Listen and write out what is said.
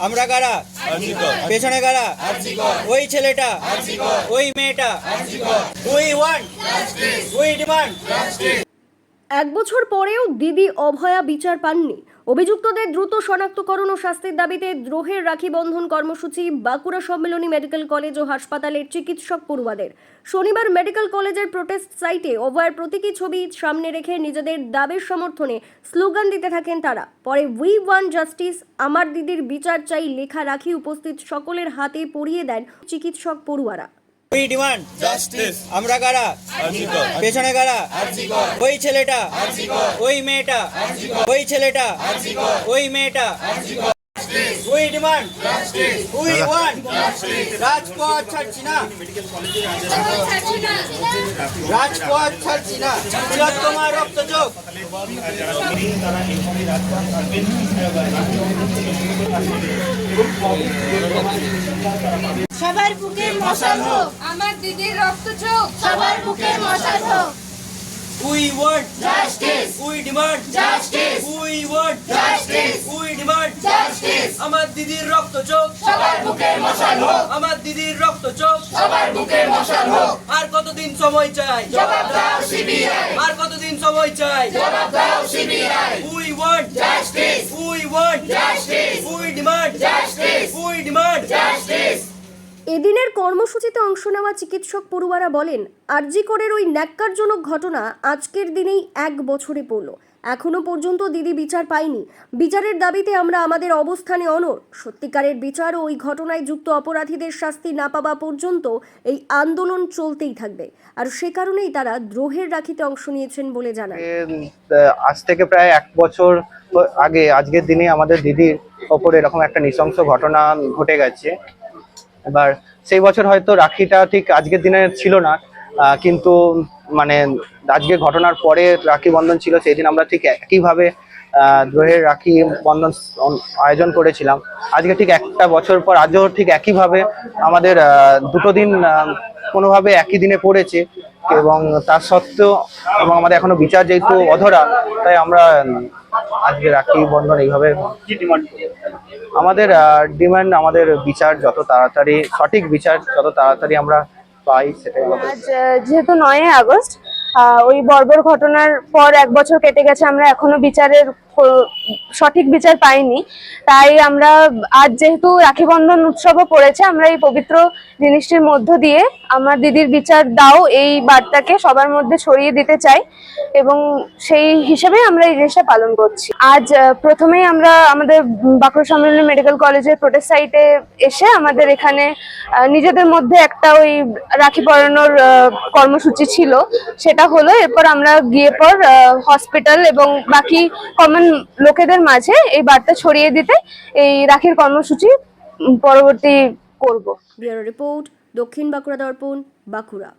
আমরা কারা? পেছনে কারা? ওই ছেলেটা? ওই মেয়েটা? উই ওয়ান উই ডিমান্ড এক বছর পরেও দিদি অভয়া বিচার পাননি। অভিযুক্তদের দ্রুত শনাক্তকরণ ও শাস্তির দাবিতে দ্রোহের রাখি বন্ধন কর্মসূচি, বাঁকুড়া সম্মেলনী মেডিকেল কলেজ ও হাসপাতালের চিকিৎসক পড়ুয়াদের। শনিবার মেডিকেল কলেজের প্রোটেস্ট সাইটে অভয়ার প্রতীকী ছবি সামনে রেখে নিজেদের দাবির সমর্থনে স্লোগান দিতে থাকেন তারা। পরে উই ওয়ান জাস্টিস আমার দিদির বিচার চাই লেখা রাখি উপস্থিত সকলের হাতে পরিয়ে দেন চিকিৎসক পড়ুয়ারা। উই ডিমান্ড জাস্টিস আমরা কারা? পেছনে কারা? ওই ছেলেটা। ওই মেয়েটা। ওই ছেলেটা। ওই মেয়েটা। উই ডিমান্ড উই ওয়ান রাজপথ ছাড়ছি না। রাজপথ ছাড়ছি না। তোমার সবার বুকে মশাল হোক। আমার দিদির রক্ত চোখ সবার বুকে মশাল হোক। We want justice we demand justice we justice. We demand. Justice. আমার দিদির রক্ত চোখ। সবার বুকে মশাল হোক। আমার দিদির রক্ত চোখ। সবার বুকে মশাল হোক। আর কতদিন সময় চাই? জবাব দাও সিবিআই। আর কতদিন সময় চাই? জবাব দাও CBI. We want. Justice. We want. Justice. We demand. Justice. We demand. Justice. এদিনের কর্মসূচিতে অংশ নেওয়া চিকিৎসক পড়ুয়ারা বলেন আরজিকরের ওই ন্যাক্কারজনক ঘটনা আজকের দিনেই এক বছরে পড়ল। এখনও পর্যন্ত দিদি বিচার পায়নি। বিচারের দাবিতে আমরা আমাদের অবস্থানে অনর সত্যিকারের বিচার ও ওই ঘটনায় যুক্ত অপরাধীদের শাস্তি না পাওয়া পর্যন্ত এই আন্দোলন চলতেই থাকবে। আর সে কারণেই তারা দ্রোহের রাখিতে অংশ নিয়েছেন বলে জানান। আজ থেকে প্রায় এক বছর আগে, আজকের দিনে আমাদের দিদির ওপর এরকম একটা নৃশংস ঘটনা ঘটে গেছে। এবার সেই বছর হয়তো রাখিটা ঠিক আজকের দিনে ছিল না। কিন্তু মানে আজকে ঘটনার পরে রাখি বন্ধন ছিল সেই দিন আমরা ঠিক একইভাবে দ্রোহের রাখি বন্ধন আয়োজন করেছিলাম। আজকে ঠিক একটা বছর পর আজও ঠিক একইভাবে আমাদের দুটো দিন কোনোভাবে একই দিনে পড়েছে এবং তার সত্ত্বেও এবং আমাদের এখনও বিচার যেহেতু অধরা তাই আমরা আজকে রাখি বন্ধন এইভাবে আমাদের ডিমান্ড আমাদের বিচার যত তাড়াতাড়ি সঠিক বিচার যত তাড়াতাড়ি আমরা পাই আজ যেহেতু নয় আগস্ট ওই বর্বর ঘটনার পর এক বছর কেটে গেছে, আমরা এখনও বিচারের সঠিক বিচার পাইনি। তাই আমরা আজ যেহেতু রাখি বন্ধন উৎসবও পড়েছে, আমরা এই পবিত্র জিনিসটির মধ্য দিয়ে আমার দিদির বিচার দাও এই বার্তাকে সবার মধ্যে ছড়িয়ে দিতে চাই এবং সেই হিসেবে আমরা এই জিনিসটা পালন করছি। আজ প্রথমেই আমরা আমাদের বাঁকুড়া সম্মেলনী মেডিকেল কলেজের প্রোটেস্ট সাইটে এসে আমাদের এখানে নিজেদের মধ্যে একটা ওই রাখি পরানোর কর্মসূচি ছিল। সেটা হলো এরপর আমরা গিয়ে পর হসপিটাল এবং বাকি কমন লোকেদের মাঝে এই বার্তা ছড়িয়ে দিতে এই রাখির কর্মসূচি পরবর্তী করব। ব্যুরো রিপোর্ট, দক্ষিণ বাঁকুড়া দর্পণ, বাঁকুড়া।